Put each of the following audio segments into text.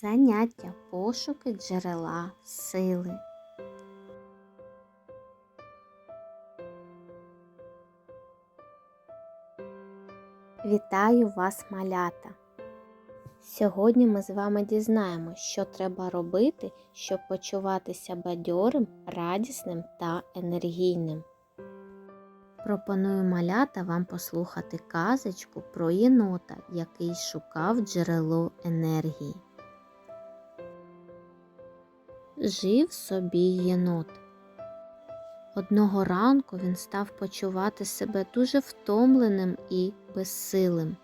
Заняття пошуки джерела сили. Вітаю вас, малята! Сьогодні ми з вами дізнаємося, що треба робити, щоб почуватися бадьорим, радісним та енергійним. Пропоную малята вам послухати казочку про єнота, який шукав джерело енергії. Жив собі єнот. Одного ранку він став почувати себе дуже втомленим і безсилим.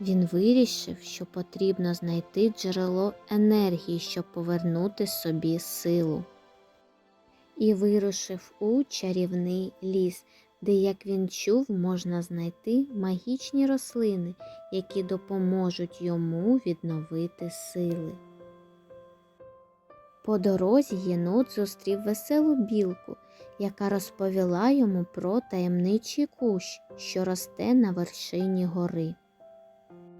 Він вирішив, що потрібно знайти джерело енергії, щоб повернути собі силу. І вирушив у чарівний ліс, де, як він чув, можна знайти магічні рослини, які допоможуть йому відновити сили. По дорозі єнот зустрів веселу білку, яка розповіла йому про таємничий кущ, що росте на вершині гори.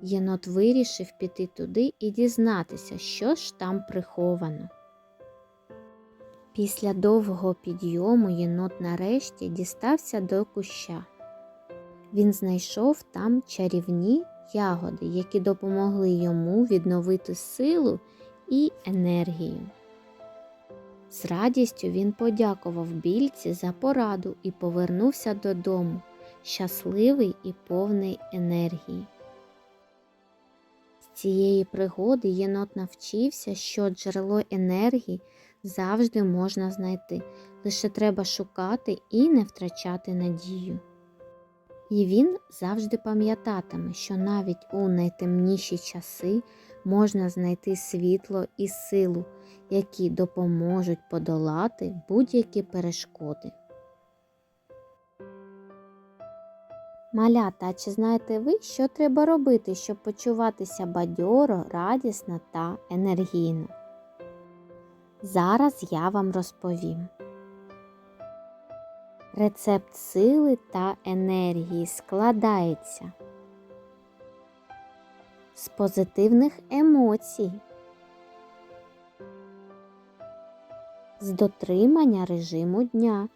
Єнот вирішив піти туди і дізнатися, що ж там приховано. Після довгого підйому єнот нарешті дістався до куща. Він знайшов там чарівні ягоди, які допомогли йому відновити силу і енергію. З радістю він подякував більці за пораду і повернувся додому, щасливий і повний енергії. З цієї пригоди єнот навчився, що джерело енергії завжди можна знайти, лише треба шукати і не втрачати надію. І він завжди пам'ятатиме, що навіть у найтемніші часи можна знайти світло і силу, які допоможуть подолати будь-які перешкоди. Малята, чи знаєте ви, що треба робити, щоб почуватися бадьоро, радісно та енергійно? Зараз я вам розповім. Рецепт сили та енергії складається з позитивних емоцій, з дотримання режиму дня.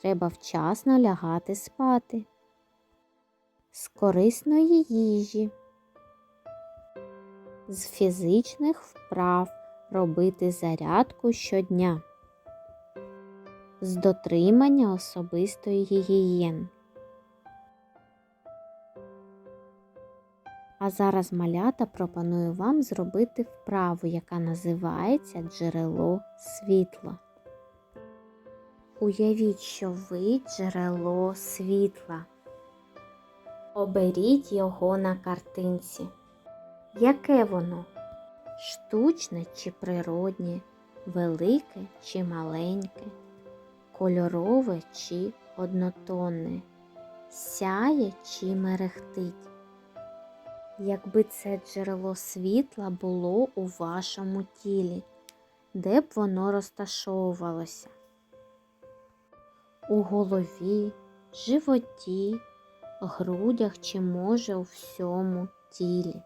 Треба вчасно лягати спати, з корисної їжі, з фізичних вправ робити зарядку щодня, з дотримання особистої гігієни. А зараз малята пропоную вам зробити вправу, яка називається джерело світла. Уявіть, що ви джерело світла. Оберіть його на картинці. Яке воно? Штучне чи природнє, велике чи маленьке, кольорове чи однотонне, сяє чи мерехтить. Якби це джерело світла було у вашому тілі, де б воно розташовувалося? У голові, животі, грудях чи може у всьому тілі.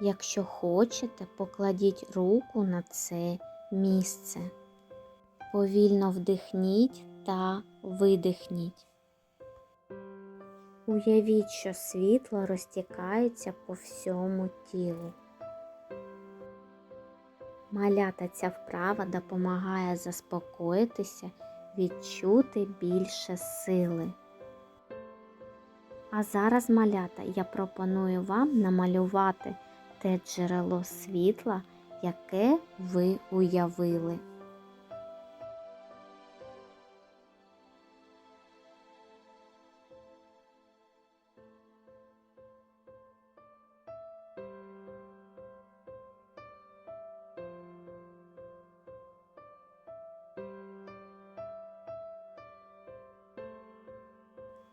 Якщо хочете, покладіть руку на це місце. Повільно вдихніть та видихніть. Уявіть, що світло розтікається по всьому тілу. Малята ця вправа допомагає заспокоїтися, відчути більше сили. А зараз, малята, я пропоную вам намалювати те джерело світла, яке ви уявили.